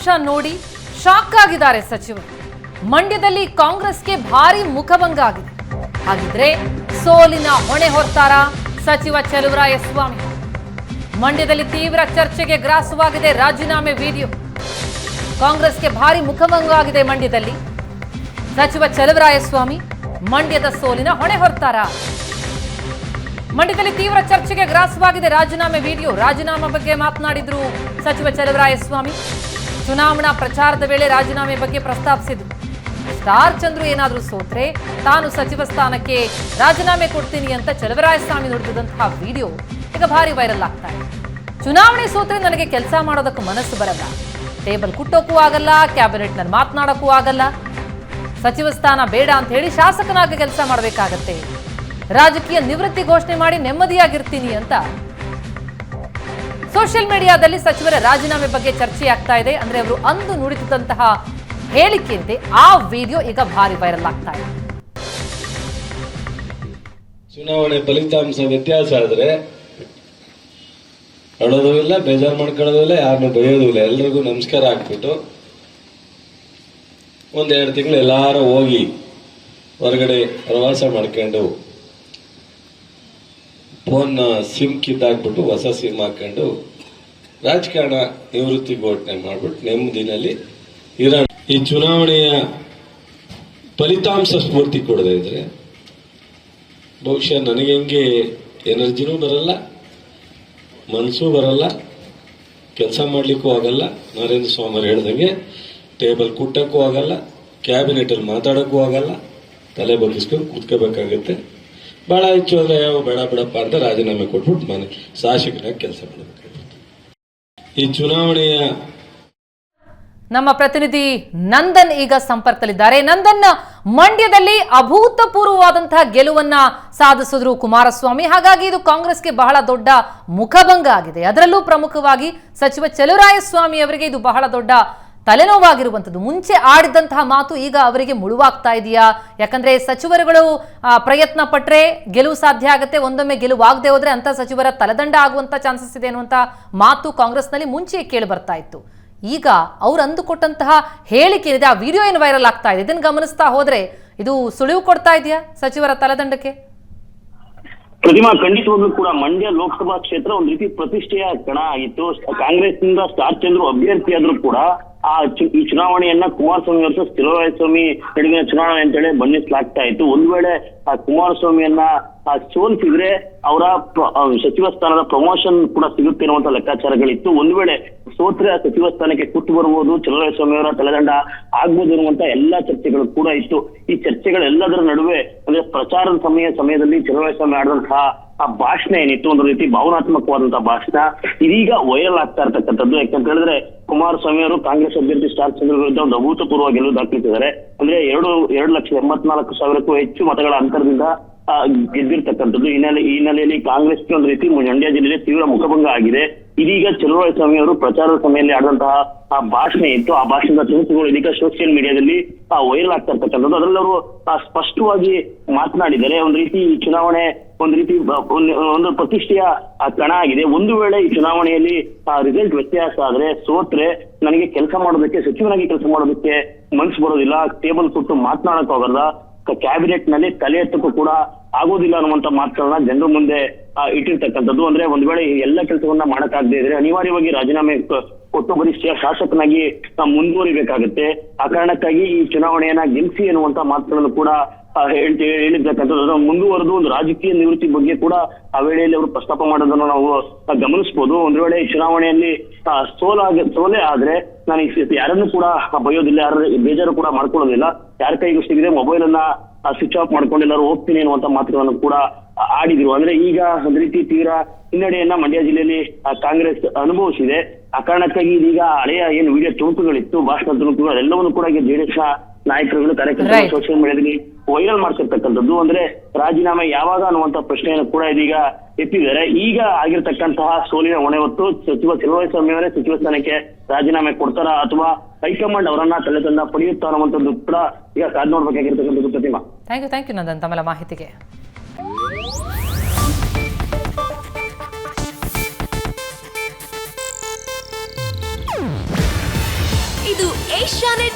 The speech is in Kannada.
ಫಲಿತಾಂಶ ನೋಡಿ ಶಾಕ್ ಆಗಿದ್ದಾರೆ ಸಚಿವರು. ಮಂಡ್ಯದಲ್ಲಿ ಕಾಂಗ್ರೆಸ್ಗೆ ಭಾರಿ ಮುಖಭಂಗ ಆಗಿದೆ. ಹಾಗಿದ್ರೆ ಸೋಲಿನ ಹೊಣೆ ಹೊರ್ತಾರ ಸಚಿವ ಚಲುವರಾಯಸ್ವಾಮಿ ಮಂಡ್ಯದಲ್ಲಿ ತೀವ್ರ ಚರ್ಚೆಗೆ ಗ್ರಾಸವಾಗಿದೆ ರಾಜೀನಾಮೆ ವಿಡಿಯೋ. ಕಾಂಗ್ರೆಸ್ಗೆ ಭಾರಿ ಮುಖಭಂಗ ಆಗಿದೆ ಮಂಡ್ಯದಲ್ಲಿ. ಸಚಿವ ಚಲುವರಾಯಸ್ವಾಮಿ ಮಂಡ್ಯದ ಸೋಲಿನ ಹೊಣೆ ಹೊರ್ತಾರ. ಮಂಡ್ಯದಲ್ಲಿ ತೀವ್ರ ಚರ್ಚೆಗೆ ಗ್ರಾಸವಾಗಿದೆ ರಾಜೀನಾಮೆ ವಿಡಿಯೋ. ರಾಜೀನಾಮೆ ಬಗ್ಗೆ ಮಾತನಾಡಿದ್ರು ಸಚಿವ ಚಲುವರಾಯಸ್ವಾಮಿ ಚುನಾವಣಾ ಪ್ರಚಾರದ ವೇಳೆ ರಾಜೀನಾಮೆ ಬಗ್ಗೆ ಪ್ರಸ್ತಾಪಿಸಿದ್ರು. ಸ್ಟಾರ್ ಚಂದ್ರು ಏನಾದರೂ ಸೋತ್ರೆ ತಾನು ಸಚಿವ ಸ್ಥಾನಕ್ಕೆ ರಾಜೀನಾಮೆ ಕೊಡ್ತೀನಿ ಅಂತ ಚಲವರಾಯಸ್ವಾಮಿ ನುಡಿದಂತಹ ವಿಡಿಯೋ ಈಗ ಭಾರಿ ವೈರಲ್ ಆಗ್ತಾ ಇದೆ. ಚುನಾವಣೆ ಸೋತ್ರೆ ನನಗೆ ಕೆಲಸ ಮಾಡೋದಕ್ಕೂ ಮನಸ್ಸು ಬರಲ್ಲ. ಟೇಬಲ್ ಕುಟ್ಟೋಕ್ಕೂ ಆಗಲ್ಲ, ಕ್ಯಾಬಿನೆಟ್ನಲ್ಲಿ ಮಾತನಾಡೋಕ್ಕೂ ಆಗಲ್ಲ. ಸಚಿವ ಸ್ಥಾನ ಬೇಡ ಅಂತ ಹೇಳಿ ಶಾಸಕನಾಗಿ ಕೆಲಸ ಮಾಡಬೇಕಾಗತ್ತೆ. ರಾಜಕೀಯ ನಿವೃತ್ತಿ ಘೋಷಣೆ ಮಾಡಿ ನೆಮ್ಮದಿಯಾಗಿರ್ತೀನಿ ಅಂತ ಸೋಷಿಯಲ್ ಮೀಡಿಯಾದಲ್ಲಿ ಸಚಿವರ ರಾಜೀನಾಮೆ ಬಗ್ಗೆ ಚರ್ಚೆ ಆಗ್ತಾ ಇದೆ. ಅಂದ್ರೆ ಅವರು ಅಂದು ನುಡಿದಂತಹ ಹೇಳಿಕೆಯಂತೆ ಆ ವಿಡಿಯೋ ಈಗ ಭಾರಿ ವೈರಲ್ ಆಗ್ತಾ ಇದೆ. ಚುನಾವಣೆ ಫಲಿತಾಂಶ ವ್ಯತ್ಯಾಸ ಆದ್ರೆ ಅಳೋದು ಇಲ್ಲ, ಬೇಜಾರು ಮಾಡ್ಕೊಳ್ಳೋದು ಇಲ್ಲ ಯಾರನ್ನು ಬೈಯೋದು ಇಲ್ಲ. ಎಲ್ರಿಗೂ ನಮಸ್ಕಾರ ಹಾಕ್ಬಿಟ್ಟು ಒಂದೆರಡು ತಿಂಗಳು ಎಲ್ಲಾರು ಹೋಗಿ ಹೊರಗಡೆ ಪ್ರವಾಸ ಮಾಡ್ಕೊಂಡು ಫೋನ್ ಸಿಮ್ ಕಿತ್ತಾಕ್ಬಿಟ್ಟು ಹೊಸ ಸಿಮ್ ಹಾಕೊಂಡು ರಾಜಕಾರಣ ನಿವೃತ್ತಿ ಘೋಷಣೆ ಮಾಡ್ಬಿಟ್ಟು ನೆಮ್ಮದಿನಲ್ಲಿ ಇರೋಣ. ಈ ಚುನಾವಣೆಯ ಫಲಿತಾಂಶ ಸ್ಫೂರ್ತಿ ಕೊಡದೇ ಇದ್ರೆ ಬಹುಶಃ ನನಗೆ ಹೆಂಗೆ ಎನರ್ಜಿನೂ ಬರಲ್ಲ ಮನಸ್ಸು ಬರಲ್ಲ, ಕೆಲಸ ಮಾಡಲಿಕ್ಕೂ ಆಗಲ್ಲ. ನರೇಂದ್ರ ಸ್ವಾಮಿ ಹೇಳ್ದಂಗೆ ಟೇಬಲ್ ಕುಟ್ಟಕ್ಕೂ ಆಗಲ್ಲ, ಕ್ಯಾಬಿನೆಟಲ್ಲಿ ಮಾತಾಡೋಕ್ಕೂ ಆಗಲ್ಲ, ತಲೆ ಬಗ್ಗಿಸ್ಕೊಂಡು ಕೂತ್ಕೋಬೇಕಾಗತ್ತೆ. ಭಾಳ ಹೆಚ್ಚು ಅಂದ್ರೆ ಯಾವ ಬೇಡ, ಬಿಡಪ್ಪ ಅಂತ ರಾಜೀನಾಮೆ ಕೊಟ್ಬಿಟ್ಟು ಮನೆ ಶಾಸಕರಾಗಿ ಕೆಲಸ ಈ ಚುನಾವಣೆಯ ನಮ್ಮ ಪ್ರತಿನಿಧಿ ನಂದನ್ ಈಗ ಸಂಪರ್ಕದಲ್ಲಿದ್ದಾರೆ. ನಂದನ್, ಮಂಡ್ಯದಲ್ಲಿ ಅಭೂತಪೂರ್ವವಾದಂತಹ ಗೆಲುವನ್ನ ಸಾಧಿಸಿದ್ರು ಕುಮಾರಸ್ವಾಮಿ. ಹಾಗಾಗಿ ಇದು ಕಾಂಗ್ರೆಸ್ಗೆ ಬಹಳ ದೊಡ್ಡ ಮುಖಭಂಗ ಆಗಿದೆ. ಅದರಲ್ಲೂ ಪ್ರಮುಖವಾಗಿ ಸಚಿವ ಚಲುರಾಯಸ್ವಾಮಿ ಅವರಿಗೆ ಇದು ಬಹಳ ದೊಡ್ಡ ತಲೆನೋವಾಗಿರುವಂಥದ್ದು. ಮುಂಚೆ ಆಡಿದಂತಹ ಮಾತು ಈಗ ಅವರಿಗೆ ಮುಳುವಾಗ್ತಾ ಇದೆಯಾ? ಯಾಕಂದ್ರೆ ಸಚಿವರುಗಳು ಪ್ರಯತ್ನ ಪಟ್ರೆ ಗೆಲುವು ಸಾಧ್ಯ ಆಗುತ್ತೆ, ಒಂದೊಮ್ಮೆ ಗೆಲುವಾಗದೆ ಹೋದ್ರೆ ಅಂತ ಸಚಿವರ ತಲೆದಂಡ ಆಗುವಂತ ಚಾನ್ಸಸ್ ಇದೆ ಅನ್ನುವಂತ ಮಾತು ಕಾಂಗ್ರೆಸ್ನಲ್ಲಿ ಮುಂಚೆ ಕೇಳಿ ಬರ್ತಾ ಇತ್ತು. ಈಗ ಅವ್ರು ಅಂದುಕೊಟ್ಟಂತಹ ಹೇಳಿಕೆ ಏನಿದೆ, ಆ ವಿಡಿಯೋ ಏನು ವೈರಲ್ ಆಗ್ತಾ ಇದೆ, ಇದನ್ನು ಗಮನಿಸ್ತಾ ಹೋದ್ರೆ ಇದು ಸುಳಿವು ಕೊಡ್ತಾ ಇದೆಯಾ ಸಚಿವರ ತಲೆದಂಡಕ್ಕೆ? ಪ್ರತಿಮಾ, ಖಂಡಿತವಾಗ್ಲೂ ಕೂಡ ಮಂಡ್ಯ ಲೋಕಸಭಾ ಕ್ಷೇತ್ರ ಒಂದು ರೀತಿ ಪ್ರತಿಷ್ಠೆಯ ಕಣ ಆಗಿತ್ತು. ಕಾಂಗ್ರೆಸ್ನಿಂದ ಸ್ಟಾರ್ ಚಂದ್ರು ಅಭ್ಯರ್ಥಿಯಾದ್ರೂ ಕೂಡ ಆ ಈ ಚುನಾವಣೆಯನ್ನ ಕುಮಾರಸ್ವಾಮಿ ವರ್ಸಸ್ ಸ್ವಾಮಿ ನಡುವಿನ ಚುನಾವಣೆ ಅಂತ ಹೇಳಿ ಬಣ್ಣಿಸಲಾಗ್ತಾ ಇತ್ತು. ಒಂದ್ ವೇಳೆ, ಆ, ಕುಮಾರಸ್ವಾಮಿಯನ್ನ ಸೋಲಿಸಿದ್ರೆ ಅವರ ಸಚಿವ ಸ್ಥಾನದ ಪ್ರಮೋಷನ್ ಕೂಡ ಸಿಗುತ್ತೆ ಅನ್ನುವಂತ ಲೆಕ್ಕಾಚಾರಗಳಿತ್ತು. ಒಂದ್ ವೇಳೆ ಸೋತ್ರೆ ಸಚಿವ ಸ್ಥಾನಕ್ಕೆ ಕೂತು ಬರ್ಬೋದು ಸ್ವಾಮಿ ಅವರ ತಲೆದಂಡ ಆಗ್ಬೋದು ಅನ್ನುವಂತ ಎಲ್ಲಾ ಚರ್ಚೆಗಳು ಕೂಡ ಇತ್ತು. ಈ ಚರ್ಚೆಗಳೆಲ್ಲದರ ನಡುವೆ ಅಂದ್ರೆ ಪ್ರಚಾರದ ಸಮಯ, ಸಮಯದಲ್ಲಿ ಸ್ವಾಮಿ ಆಡಿದಂತಹ ಆ ಭಾಷಣ ಏನಿತ್ತು, ಒಂದು ರೀತಿ ಭಾವನಾತ್ಮಕವಾದಂತಹ ಭಾಷಣ, ಇದೀಗ ವೈರಲ್ ಆಗ್ತಾ ಇರ್ತಕ್ಕಂಥದ್ದು. ಯಾಕಂತ ಹೇಳಿದ್ರೆ ಕುಮಾರಸ್ವಾಮಿ ಅವರು ಕಾಂಗ್ರೆಸ್ ಅಭ್ಯರ್ಥಿ ಸ್ಟಾರ್ ಚಂದ್ರ ವಿರುದ್ಧ ಒಂದು ಅಭೂತಪೂರ್ವ ಗೆಲುವು ದಾಖಲಿಸಿದ್ದಾರೆ. ಅಂದ್ರೆ ಎರಡು ಎರಡು ಲಕ್ಷ ಎಂಬತ್ನಾಲ್ಕು ಸಾವಿರಕ್ಕೂ ಹೆಚ್ಚು ಮತಗಳ ಅಂತರದಿಂದ ಗೆದ್ದಿರ್ತಕ್ಕಂಥದ್ದು. ಹಿನ್ನೆಲೆ ಈ ಹಿನ್ನೆಲೆಯಲ್ಲಿ ಕಾಂಗ್ರೆಸ್ಗೆ ಒಂದು ರೀತಿ ಮಂಡ್ಯ ಜಿಲ್ಲೆಯಲ್ಲಿ ತೀವ್ರ ಮುಖಭಂಗ ಆಗಿದೆ. ಇದೀಗ ಸ್ವಾಮಿ ಅವರು ಪ್ರಚಾರದ ಸಮಯದಲ್ಲಿ ಆಡಿದಂತಹ ಆ ಭಾಷಣ ಇತ್ತು. ಆ ಭಾಷಣದ ತುಣುಕುಗಳು ಇದೀಗ ಸೋಷಿಯಲ್ ಮೀಡಿಯಾದಲ್ಲಿ ಆ ವೈರಲ್ ಆಗ್ತಾ ಇರ್ತಕ್ಕಂಥದ್ದು. ಅದರಲ್ಲಿ ಅವರು ಸ್ಪಷ್ಟವಾಗಿ ಮಾತನಾಡಿದರೆ ಒಂದು ರೀತಿ ಈ ಚುನಾವಣೆ ಒಂದು ರೀತಿ ಒಂದು- ಪ್ರತಿಷ್ಠೆಯ ಕಣ ಆಗಿದೆ. ಒಂದು ವೇಳೆ ಈ ಚುನಾವಣೆಯಲ್ಲಿ, ಆ ರಿಸಲ್ಟ್ ವ್ಯತ್ಯಾಸ ಆದ್ರೆ, ಸೋತ್ರೆ ನನಗೆ ಕೆಲಸ ಮಾಡೋದಕ್ಕೆ, ಸಚಿವನಾಗಿ ಕೆಲಸ ಮಾಡೋದಕ್ಕೆ ಮನ್ಸು ಬರೋದಿಲ್ಲ. ಟೇಬಲ್ ಕೊಟ್ಟು ಮಾತನಾಡಕ್ ಹೋಗಲ್ಲ ಕ್ಯಾಬಿನೆಟ್ನಲ್ಲಿ ತಲೆ ಎತ್ತಕ್ಕೂ ಕೂಡ ಆಗೋದಿಲ್ಲ ಅನ್ನುವಂತ ಮಾತುಗಳನ್ನ ಜನರ ಮುಂದೆ ಇಟ್ಟಿರ್ತಕ್ಕಂಥದ್ದು. ಅಂದ್ರೆ ಒಂದ್ ವೇಳೆ ಎಲ್ಲ ಕೆಲಸವನ್ನ ಮಾಡಕ್ಕಾಗದೇ ಇದ್ರೆ ಅನಿವಾರ್ಯವಾಗಿ ರಾಜೀನಾಮೆ ಶಾ- ಶಾಸಕನಾಗಿ ಆ, ಆ ಕಾರಣಕ್ಕಾಗಿ ಈ ಚುನಾವಣೆಯನ್ನ ಗೆಲ್ಸಿ ಅನ್ನುವಂತ ಮಾತುಗಳನ್ನು ಕೂಡ ಹೇಳಿರ್ತಕ್ಕಂಥದ್ದು. ಮುಂದುವರೆದು ಒಂದು ರಾಜಕೀಯ ನಿವೃತ್ತಿ ಬಗ್ಗೆ ಕೂಡ ಆ ವೇಳೆಯಲ್ಲಿ ಅವರು ಪ್ರಸ್ತಾಪ ಮಾಡೋದನ್ನು ನಾವು ಗಮನಿಸಬಹುದು ಒಂದ್ ವೇಳೆ ಚುನಾವಣೆಯಲ್ಲಿ ಸೋಲಾಗ ಸೋಲೆ ಆದ್ರೆ ನಾನು ಯಾರನ್ನು ಕೂಡ ಬಯೋದಿಲ್ಲ ಯಾರ ಬೇಜಾರು ಕೂಡ ಮಾಡ್ಕೊಳ್ಳೋದಿಲ್ಲ. ಯಾರ ಕೈಗೂ ಸಿಗದೆ ಮೊಬೈಲ್ ಅನ್ನ ಸ್ವಿಚ್ ಆಫ್ ಮಾಡ್ಕೊಂಡು ಎಲ್ಲರೂ ಹೋಗ್ತೀನಿ ಅನ್ನುವಂತ ಮಾತುಗಳನ್ನು ಕೂಡ ಆಡಿದ್ರು. ಅಂದ್ರೆ ಈಗ ಒಂದ್ ರೀತಿ ತೀವ್ರ ಹಿನ್ನಡೆಯನ್ನ ಮಂಡ್ಯ ಜಿಲ್ಲೆಯಲ್ಲಿ ಕಾಂಗ್ರೆಸ್ ಅನುಭವಿಸಿದೆ. ಆ ಕಾರಣಕ್ಕಾಗಿ ಇದೀಗ ಹಳೆಯ ಏನು ವಿಡಿಯೋ ತುಣುಕುಗಳಿತ್ತು ಭಾಷಣ ತುಣುಕುಗಳು ಅದೆಲ್ಲವನ್ನು ಕೂಡ ಈಗ ಜೆಡಿಎಸ್ ನಾಯಕರುಗಳು ಕಾರ್ಯಕರ್ತರು ಸೋಷಿಯಲ್ ಮೀಡಿಯಾದಲ್ಲಿ ವೈರಲ್ ಮಾಡ್ತಿರ್ತಕ್ಕಂಥದ್ದು. ಅಂದ್ರೆ ರಾಜೀನಾಮೆ ಯಾವಾಗ ಅನ್ನುವಂತ ಪ್ರಶ್ನೆಯನ್ನು ಕೂಡ ಇದೀಗ ಎತ್ತಿದ್ದಾರೆ. ಈಗ ಆಗಿರ್ತಕ್ಕಂತಹ ಸೋಲಿನ ಹೊಣೆ ಹೊತ್ತು ಸಚಿವ ಸ್ವಾಮಿ ಅವರೇ ಸಚಿವ ಸ್ಥಾನಕ್ಕೆ ರಾಜೀನಾಮೆ ಕೊಡ್ತಾರ ಅಥವಾ ಹೈಕಮಾಂಡ್ ಅವರನ್ನ ತಲೆ ತಂದ ಪಡೆಯುತ್ತಾರ ಅನ್ನುವಂಥದ್ದು ಕೂಡ ಈಗ ಕಾದ್ ನೋಡ್ಬೇಕಾಗಿರ್ತಕ್ಕಂಥದ್ದು Pratima. Thank you thank you Nandan. ತಮ್ಮ ಮಾಹಿತಿಗೆ.